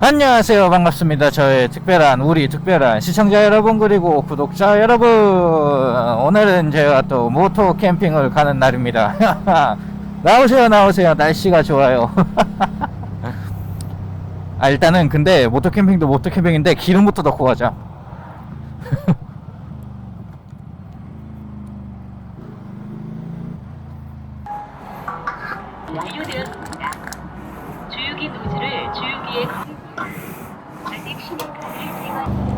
안녕하세요. 반갑습니다. 저의 특별한 우리 특별한 시청자 여러분 그리고 구독자 여러분. 오늘은 제가 또 모토 캠핑을 가는 날입니다. 나오세요 나오세요. 날씨가 좋아요. 아 일단은 근데 모토 캠핑도 모토 캠핑인데 기름부터 넣고 가자. 완료되었습니다. 주유기 노즐을 주유기에 걸으며 아직 신용카드를 제거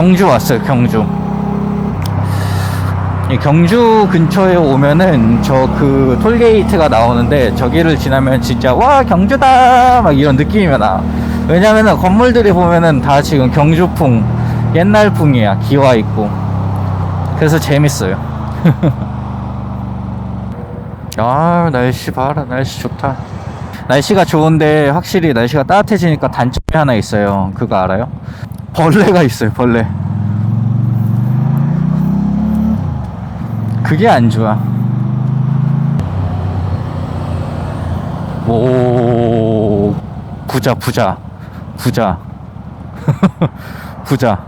경주 왔어요 경주. 이 경주 근처에 오면은 저 그 톨게이트가 나오는데 저기를 지나면 진짜 와 경주다! 막 이런 느낌이 나. 왜냐면은 건물들이 보면은 다 지금 경주풍 옛날풍이야 기와 있고. 그래서 재밌어요. 아 날씨 봐라 날씨 좋다. 날씨가 좋은데 확실히 날씨가 따뜻해지니까 단점이 하나 있어요. 그거 알아요? 벌레가 있어요 벌레. 그게 안 좋아. 오 부자 부자 부자. 부자.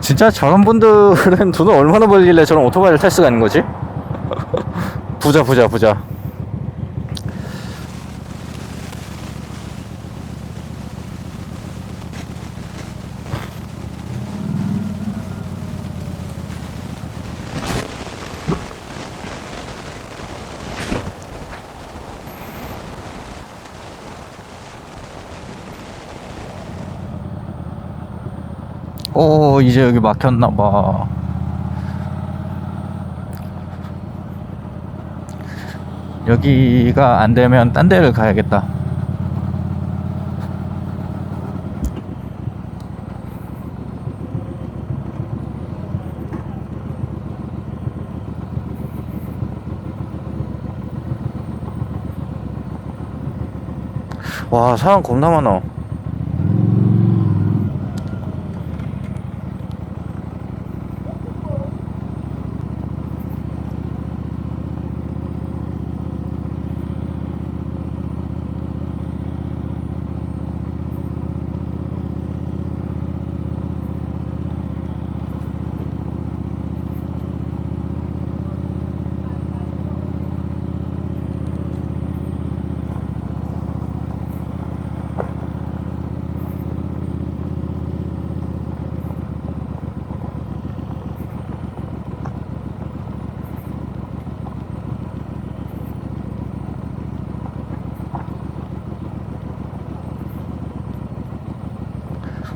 진짜 저런 분들은 돈을 얼마나 벌길래 저런 오토바이를 탈 수가 있는 거지? 부자 부자 부자 오 이제 여기 막혔나봐. 여기가 안 되면 딴 데를 가야겠다. 와 사람 겁나 많아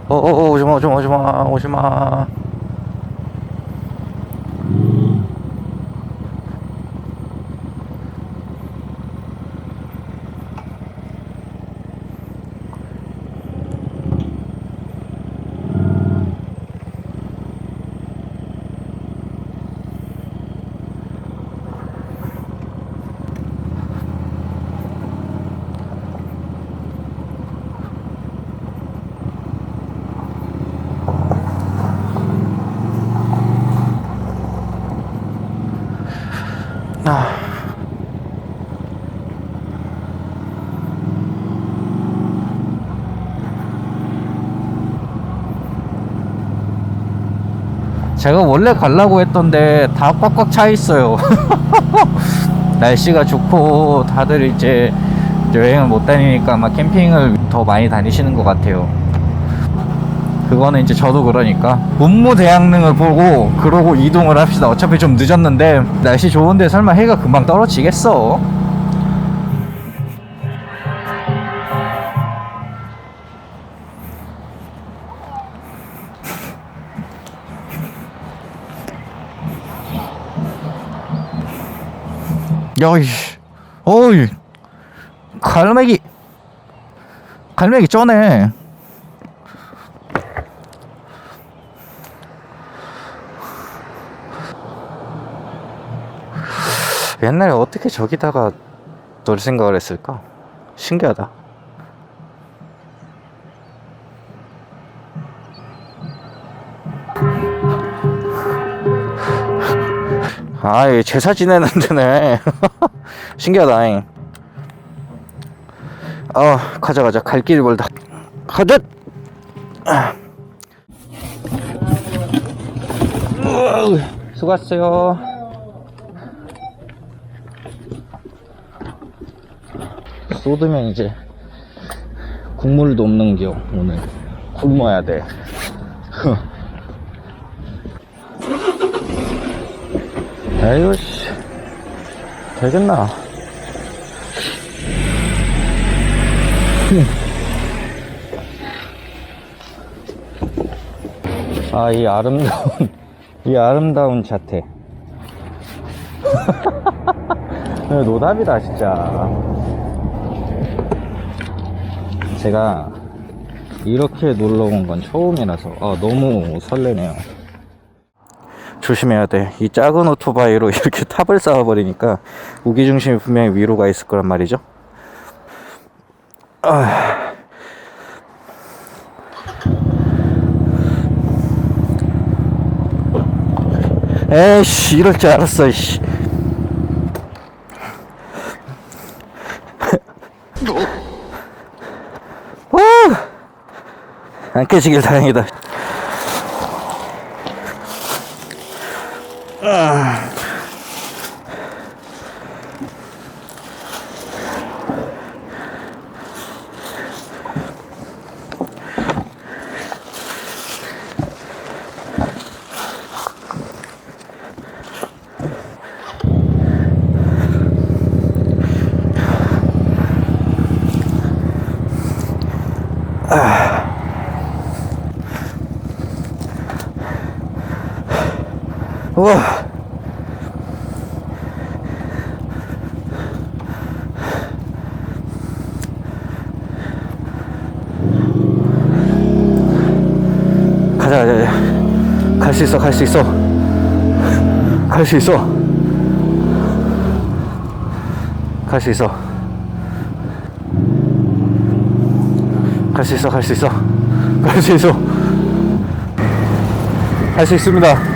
어어어 오지마 오지마 오지마 오지마 제가 원래 가려고 했던데 다 꽉꽉 차 있어요. 날씨가 좋고 다들 이제 여행을 못 다니니까 막 캠핑을 더 많이 다니시는 것 같아요. 그거는 이제 저도 그러니까 문무대양릉을 보고 그러고 이동을 합시다 어차피 좀 늦었는데 날씨 좋은데 설마 해가 금방 떨어지겠어 야이 어이 갈매기 갈매기 쩌네 옛날에 어떻게 저기다가 놀 생각을 했을까? 신기하다. 아, 이 제사 지내는 데네. 신기하다. 잉. 어, 가자, 가자. 갈 길이 멀다. 가자! 우와, 수고하셨어요. 쏟으면 이제 국물도 없는 겨, 오늘. 굶어야 돼. 아이고, 씨. 되겠나? 아, 이 아름다운, 이 아름다운 자태. 노답이다, 진짜. 제가 이렇게 놀러 온 건 처음이라서, 아, 너무 설레네요. 조심해야 돼. 이 작은 오토바이로 이렇게 탑을 쌓아버리니까 무게중심이 분명히 위로 가 있을 거란 말이죠. 아. 에이씨, 이럴 줄 알았어, 씨. 오! 안 깨지길 다행이다. 아. 우와. 가자, 가자, 가자. 갈 수 있어, 갈 수 있어. 갈 수 있어. 갈 수 있어. 갈 수 있어, 갈 수 있어. 갈 수 있어. 할 수 있습니다.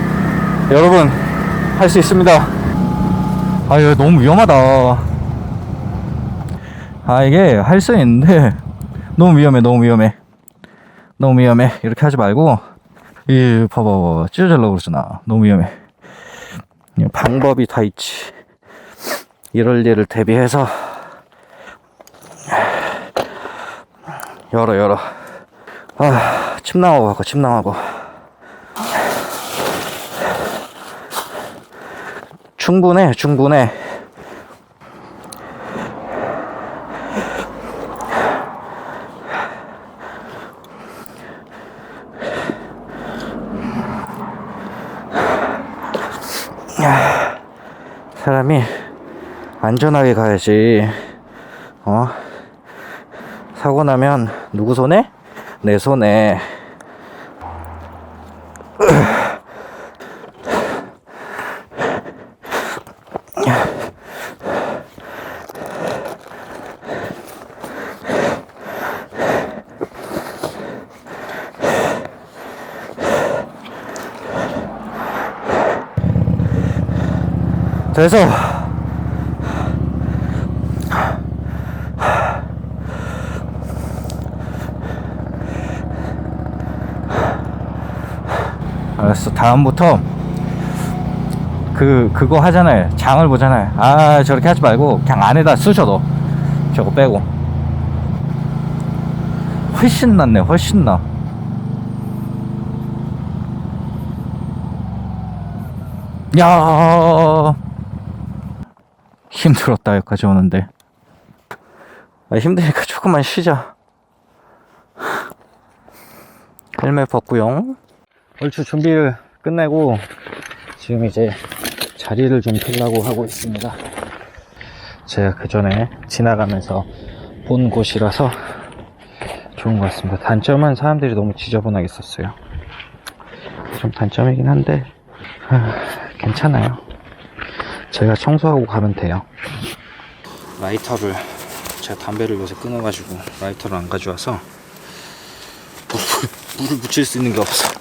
여러분, 할 수 있습니다. 아, 이거 너무 위험하다. 아, 이게 할 수 있는데, 너무 위험해, 너무 위험해. 너무 위험해. 이렇게 하지 말고, 이, 봐봐. 찢어질라고 그러잖아. 너무 위험해. 이 방법이 다 있지. 이럴 일을 대비해서, 열어, 열어. 아, 침 나오고 갖고, 침 나오고. 충분해, 충분해. 야, 사람이 안전하게 가야지. 어? 사고 나면 누구 손에? 내 손에. 그래서 알았어. 다음부터 그 그거 하잖아요. 장을 보잖아요. 아 저렇게 하지 말고 그냥 안에다 넣어. 저거 빼고. 훨씬 낫네. 훨씬 나. 야 힘들었다 여기까지 오는데. 아, 힘드니까 조금만 쉬자. 헬멧 벗고요. 얼추 준비를 끝내고 지금 이제 자리를 좀 피려고 하고 있습니다. 제가 그 전에 지나가면서 본 곳이라서 좋은 것 같습니다. 단점은 사람들이 너무 지저분하게 썼어요. 좀 단점이긴 한데 하, 괜찮아요 제가 청소하고 가면 돼요. 라이터를 제가 담배를 요새 끊어가지고 라이터를 안 가져와서 불, 불을 붙일 수 있는 게 없어.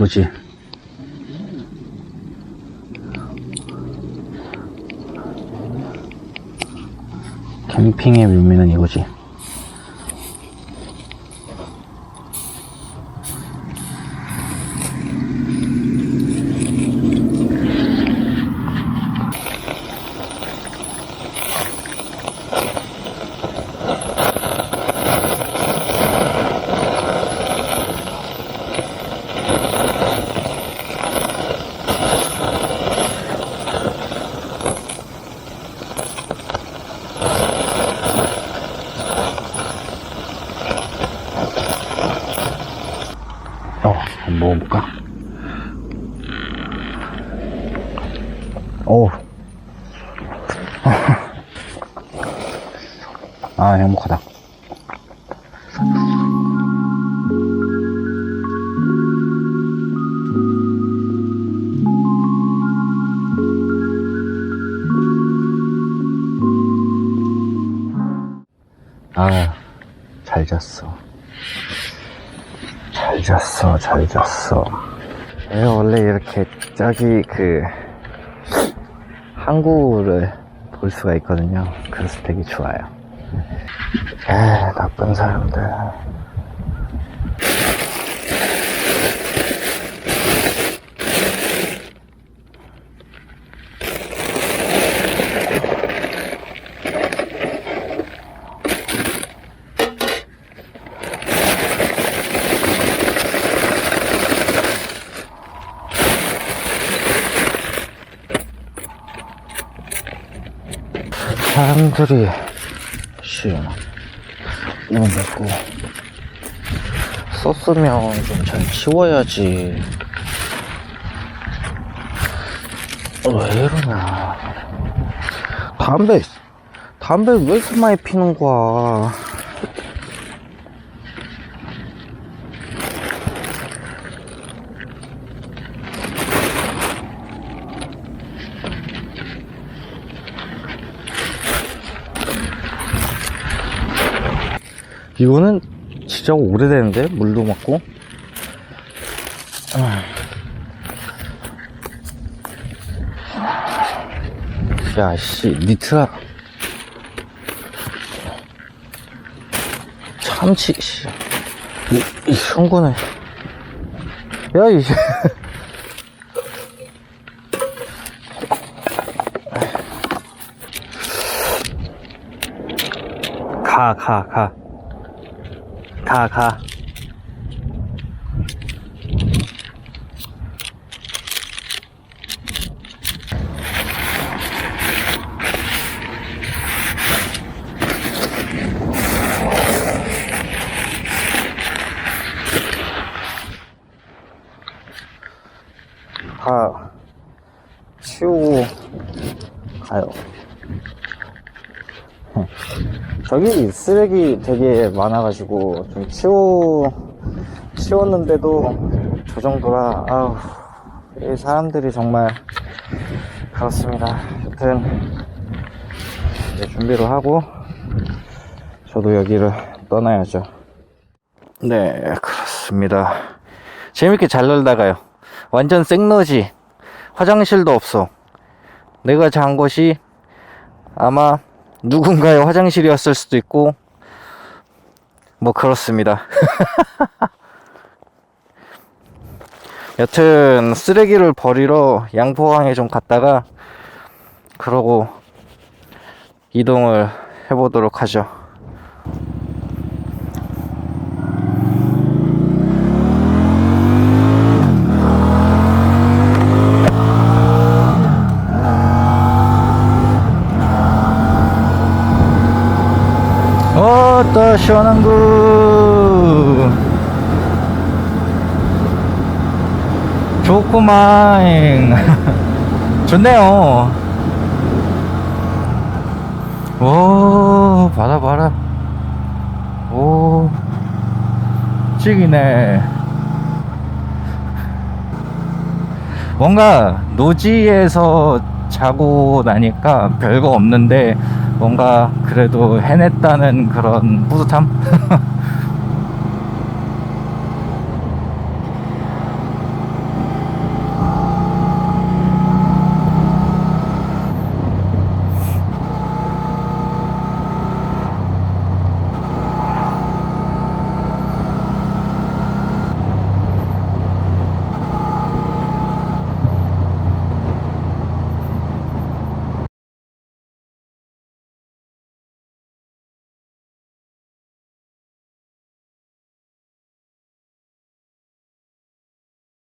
거지. 캠핑의 묘미는 이거지. 아, 잘 잤어. 잘 잤어, 잘 잤어. 내가 원래 이렇게 저기 그 항구를 볼 수가 있거든요. 그래서 되게 좋아요. 에 나쁜 사람들. 사람들이 씨 이거 먹고. 썼으면 좀 잘 치워야지. 어, 왜 이러냐. 담배 담배 왜 이렇게 많이 피는 거야 이거는 진짜 오래됐는데? 물도 맞고? 야씨 니트라. 참치 씨. 이, 이 흥분해. 야이 가, 가, 가. 가, 가. 다 치우고 가요. 저기 쓰레기 되게 많아가지고 좀 치워 치웠는데도 저 정도라 아우 이 사람들이 정말 그렇습니다. 하여튼 이제 준비를 하고 저도 여기를 떠나야죠. 네 그렇습니다. 재밌게 잘 놀다가요. 완전 생러지. 화장실도 없어. 내가 잔 곳이 아마 누군가의 화장실이었을 수도 있고 뭐 그렇습니다. 여튼 쓰레기를 버리러 양포항에 좀 갔다가 그러고 이동을 해보도록 하죠. 어따 시원한 구 좋구만 좋네요. 오 봐라 봐라. 오 찍이네. 뭔가 노지에서 자고 나니까 별거 없는데 뭔가 그래도 해냈다는 그런 뿌듯함?